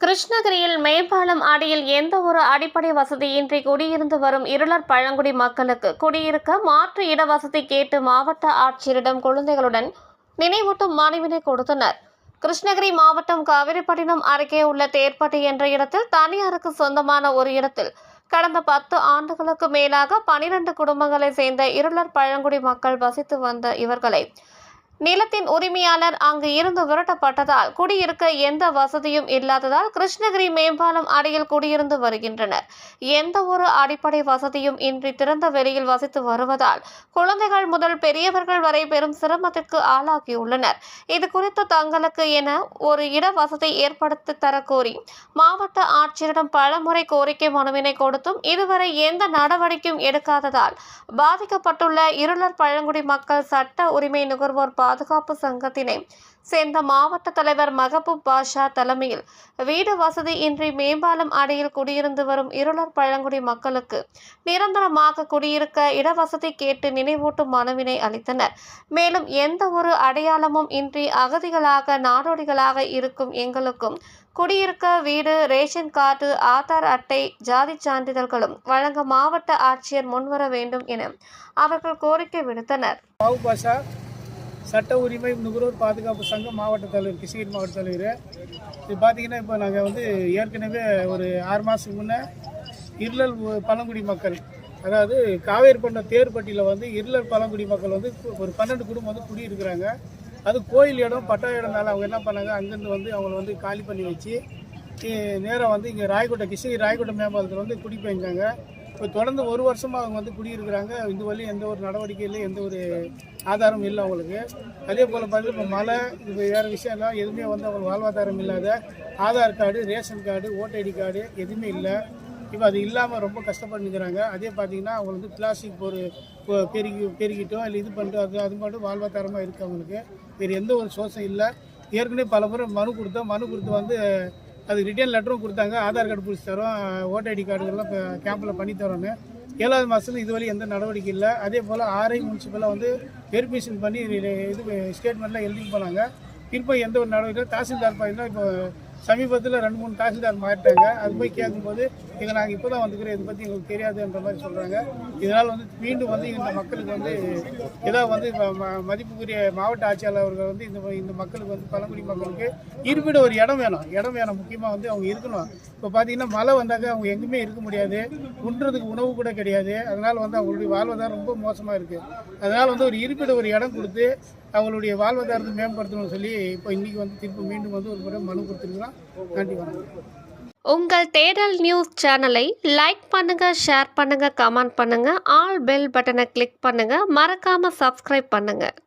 கிருஷ்ணகிரியில் மேம்பாலம் அடியில் எந்த ஒரு அடிப்படை வசதியின்றி குடியிருந்து வரும் இருளர் பழங்குடி மக்களுக்கு குடியிருக்க மாற்று இட வசதி கேட்டு மாவட்ட ஆட்சியரிடம் குழந்தைகளுடன் நினைவூட்டும் மனுவினை கொடுத்தனர். கிருஷ்ணகிரி மாவட்டம் காவிரிப்பட்டினம் அருகே உள்ள தேர்ப்பட்டி என்ற இடத்தில் தனியாருக்கு சொந்தமான ஒரு இடத்தில் கடந்த பத்து ஆண்டுகளுக்கு மேலாக பனிரெண்டு குடும்பங்களை சேர்ந்த இருளர் பழங்குடி மக்கள் வசித்து வந்த இவர்களை நிலத்தின் உரிமையாளர் அங்கு இருந்து விரட்டப்பட்டதால் குடியிருக்க எந்த வசதியும் இல்லாததால் கிருஷ்ணகிரி மேம்பாலம் அடியில் குடியிருந்து வருகின்றனர். எந்த ஒரு அடிப்படை வசதியும் இன்றி திறந்த வெளியில் வசித்து வருவதால் குழந்தைகள் முதல் பெரியவர்கள் வரை பெரும் சிரமத்திற்கு ஆளாகியுள்ளனர். இது குறித்து தங்களுக்கு என ஒரு இட வசதி ஏற்படுத்தி தரக்கோரி மாவட்ட ஆட்சியரிடம் பலமுறை கோரிக்கை மனுவினை கொடுத்தும் இதுவரை எந்த நடவடிக்கையும் எடுக்காததால் பாதிக்கப்பட்டுள்ள இருளர் பழங்குடி மக்கள் சட்ட உரிமை நுகர்வோர் பாதுகாப்பு சங்கத்தினை சேர்ந்த மாவட்ட தலைவர் மகபூப் பாஷா தலைமையில் வீடு வசதி இன்றி மேம்பாலம் அடையில் குடியிருந்து வரும் இருளர் பழங்குடி மக்களுக்கு நிரந்தரமாக குடியிருக்க இடவசதி கேட்டு நினைவூட்டும் மனுவினை அளித்தனர். மேலும் எந்த ஒரு அடையாளமும் இன்றி அகதிகளாக நாடோடிகளாக இருக்கும் எங்களுக்கும் குடியிருக்க வீடு ரேஷன் கார்டு ஆதார் அட்டை ஜாதி சான்றிதழ்களும் வழங்க மாவட்ட ஆட்சியர் முன்வர வேண்டும் என அவர்கள் கோரிக்கை விடுத்தனர். சட்ட உரிமை நுகர்வோர் பாதுகாப்பு சங்கம் மாவட்ட தலைவர் கிருஷ்ணகிரி மாவட்ட தலைவர். இது பார்த்தீங்கன்னா இப்போ நாங்கள் வந்து ஏற்கனவே ஒரு ஆறு மாதத்துக்கு முன்னே இருளல் பழங்குடி மக்கள் அதாவது காவேரிப்பட்டினம் தேர்பட்டியில் வந்து இருளர் பழங்குடி மக்கள் வந்து ஒரு பன்னெண்டு குடும்பம் வந்து குடியிருக்கிறாங்க. அது கோயில் இடம் பட்டா இடம்னால அவங்க என்ன பண்ணாங்க? அங்கேருந்து வந்து அவங்கள வந்து காலி பண்ணி வச்சு நேராக வந்து இங்கே ராயக்கோட்டை கிருஷ்ணகிரி ராயக்கோட்டை மேம்பாலத்தில் வந்து குடி போயிருந்தாங்க இப்போ தொடர்ந்து ஒரு வருஷமாக அவங்க வந்து குடியிருக்கிறாங்க. இந்த வழி எந்த ஒரு நடவடிக்கை இல்லை எந்த ஒரு ஆதாரம் இல்லை அவங்களுக்கு. அதே போல் பார்த்தீங்கன்னா இப்போ மழை இப்போ வேறு விஷயம்லாம் எதுவுமே வந்து அவங்களுக்கு வாழ்வாதாரம் இல்லாத Aadhaar card ration card voter ID card எதுவுமே இல்லை. இப்போ அது இல்லாமல் ரொம்ப கஷ்டப்பட்டுக்கிறாங்க அதே பார்த்தீங்கன்னா அவங்க வந்து பிளாஸ்டிக் ஒரு பெருகி பெருகிட்டோ இல்லை இது பண்ணிட்டு அது அது மட்டும் வாழ்வாதாரமாக இருக்குது அவங்களுக்கு. வேறு எந்த ஒரு சோர்ஸும் இல்லை. ஏற்கனவே பல முறை மனு கொடுத்தோம். மனு கொடுத்து வந்து அது ரிட்டர்ன் லெட்டரும் கொடுத்தாங்க. ஆதார் கார்டு பிடிச்சி தரோம். ஓட்டர் ஐடி கார்டுகள்லாம் இப்போ கேம்பில் பண்ணி தரோன்னு ஏழாவது மாதத்துல இதுவரை எந்த நடவடிக்கை இல்லை. அதே போல் ஆர்ஐ முனிசிபலாக வந்து வெரிஃபிகேஷன் பண்ணி இது ஸ்டேட்மெண்ட்லாம் எழுதி போனாங்க. இப்போ எந்த ஒரு நடவடிக்கை தாசில்தார் பார்த்தீங்கன்னா இப்போ சமீபத்தில் ரெண்டு மூணு தாசில்தார் மாறிட்டாங்க அது போய் கேட்கும்போது இங்கே நாங்கள் இப்போ தான் வந்துக்கிறோம் இதை பற்றி எங்களுக்கு தெரியாதுன்ற மாதிரி சொல்கிறாங்க இதனால் வந்து மீண்டும் வந்து இந்த மக்களுக்கு வந்து ஏதாவது வந்து ம- மதிப்புக்குரிய மாவட்ட ஆட்சியாளர் அவர்கள் வந்து இந்த இந்த மக்களுக்கு வந்து பழங்குடி மக்களுக்கு இருப்பிட ஒரு இடம் வேணும். இடம் வேணும். முக்கியமாக வந்து அவங்க இருக்கணும். இப்போ பார்த்தீங்கன்னா மழை வந்தாக்க அவங்க எங்குமே இருக்க முடியாது. உண்றதுக்கு உணவு கூட கிடையாது. அதனால் வந்து அவங்களுடைய வாழ்வதான் ரொம்ப மோசமாக இருக்குது அதனால் வந்து ஒரு இருப்பிட ஒரு இடம் கொடுத்து அவங்களுடைய வாழ்வாதாரத்தை மேம்படுத்தணும்னு சொல்லி இப்போ இன்னைக்கு வந்து திருப்பி மீண்டும் வந்து ஒரு முறை மனு கொடுத்துருக்குறோம். நன்றி வணக்கம். உங்கள் தேடல் நியூஸ் சேனலை லைக் பண்ணுங்க ஷேர் பண்ணுங்க கமெண்ட் பண்ணுங்க ஆல் பெல் பட்டனை கிளிக் பண்ணுங்க மறக்காம சப்ஸ்கிரைப் பண்ணுங்க.